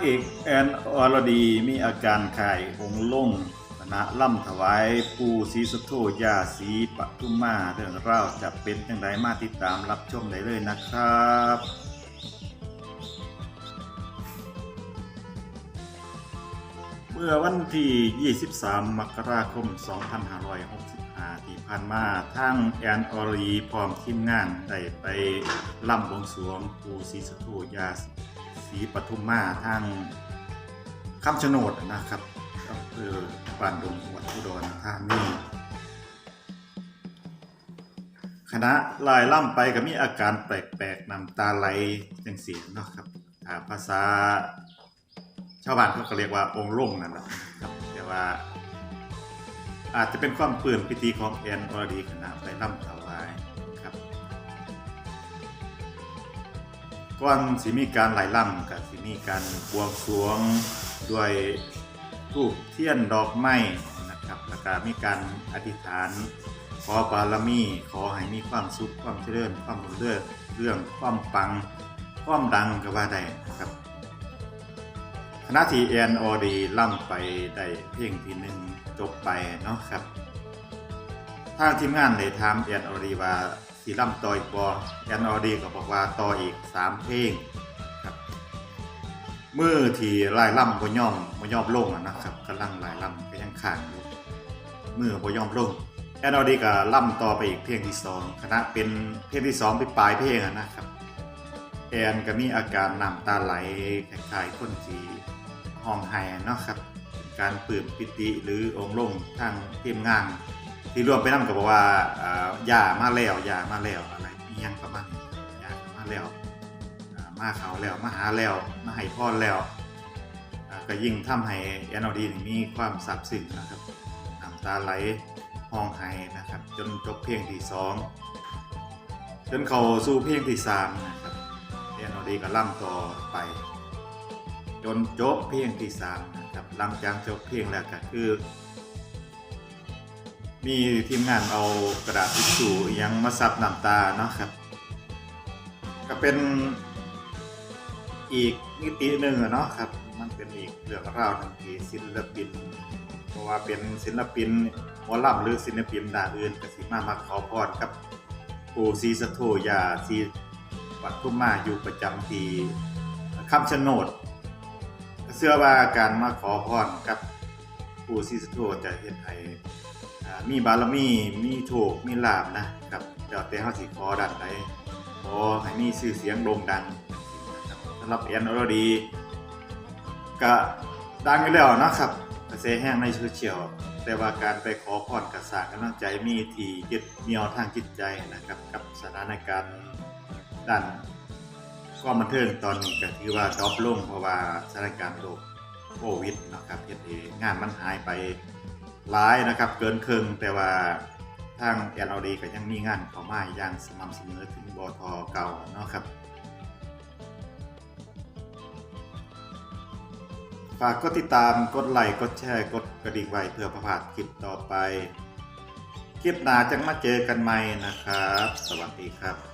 เอกแอนอรดีมีอาการไข่องค์ลงคณะล่ำถวายปูศรีสุโธยาสีปทุมมาเรื่องเล่าวจะเป็นจังไดมาติดตามรับชมได้เลยนะครับเมื่อวันที่ 23 มกราคม 2565 ที่ผ่านมาทางแอนอรีพร้อมทีมงานได้ไปล่ำบวงสรวงปูศรีสุโธยาีปทุมมาทางคำชะโนดนะครับอำเภอบ้านดงจังหวัดอุดรธานีคณะลายล่ำไปก็มีอาการแปลกๆนำตาไหลจังเสียงเนาะครับถาภาษา ชาวบ้านเขาก็เรียกว่าองค์ลงนั่นแหละครับแต่ว่า อาจจะเป็นความเปื่อนพิธีของแอนอรดีขณะไปร่ำถวา ก่อนสิมีการไหลล่ำกับสิมีการบวงสรวงด้วยทูบเทียนดอกไม้นะครับแล้วก็มีการอธิษฐาน ขอบารมี ขอให้มีความสุขความเจริญความรุ่งเรืองเรื่องความปังความดังก็ว่าได้นะครับคณะทีแอนออดีล่ำไปได้เพลงที่หนึ่งจบไปเนาะครับทางทีมงานได้ถามแอนอดีว่า สีล่ำต่ออีกบอแอนออดีก็บอกว่าต่ออีกสามเพลงครับมือที่ลายล่ำบ่ย่อมบ่ย่อมลงนะครับกำลังลายล่ำก็ยังข้างอยู่มือบ่ย่อมลงแอนออดีก็ล่ำต่อไปอีกเพลงที่สองคณะเป็นเพลงที่สองไปปลายเพลงนะครับแอนก็มีอาการน้ำตาไหลคล้ายๆคนที่ห้องไห้นะครับ การปื้มปิติหรือองลงทางเทีมงาน ที่รวมไปนั่นก็บอกว่าอ่าย่ามาแล้วยามาแล้วอะไรอิหยังประมาณนี้ย่ามาแล้วอ่ามาเขาแล้วมาหาแล้วมาให้พรแล้วอ่าก็ยิ่งทำให้แอนอดีนี่มีความซาบซึ้งนะครับน้ำตาไหลห้องไห้นะครับ จนจบเพลงที่สองจนเขาสู่เพลงที่สามนะครับเรียนอดีก็ล่ำต่อไป จนจบเพลงที่สามนะครับหลังจากจบเพลงแล้วก็คือ มีทีมงานเอากระดาษทิชชู่อิหยังมาซับน้ำตาเนาะครับ ก็เป็นอีกมิติหนึ่งอเนาะครับ มันเป็นอีกเรื่องราวหนึ่งที่ศิลปิน เพราะว่าเป็นศิลปินหมอลำหรือศิลปินด้านอื่นก็สิมามาขอพรกับปู่ศรีสะโธยาศรีวัดทุ่มมาอยู่ประจำที่คำชะโนดเชื่อว่าการมาขอพรกับปู่ศรีสุโธจะเฮ็ดให้ มีบารมีมีโชคมีลาภนะครับเดี๋ยวแต่เฮาสิขอดันใดขอให้มีชื่อเสียงโด่งดังนะครับสำหรับแอนอรดีก็ดังอยู่แล้วนะครับกระแสแห้งในโซเชียลแต่ว่าการไปขอพรกับสางกำลังใจมีที่ยึดเหนี่ยวทางจิตใจนะครับ กับสถานการณ์ด้านความบันเทิงตอนนี้ก็ถือว่าดรอปลงเพราะว่าสถานการณ์โรคโควิดนะครับเฮ็ดให้งานมันหายไป หลายนะครับเกินครึ่งแต่ว่าทางแอนอดีก็ยังมีงานเข้ามาอย่างสม่ำเสมอถึงบทเก่าเนาะครับฝากกดติดตามกดไลค์กดแชร์กดกระดิ่งไว้เพื่อประพาดคลิปต่อไป คลิปหน้าจะมาเจอกันใหม่นะครับ สวัสดีครับ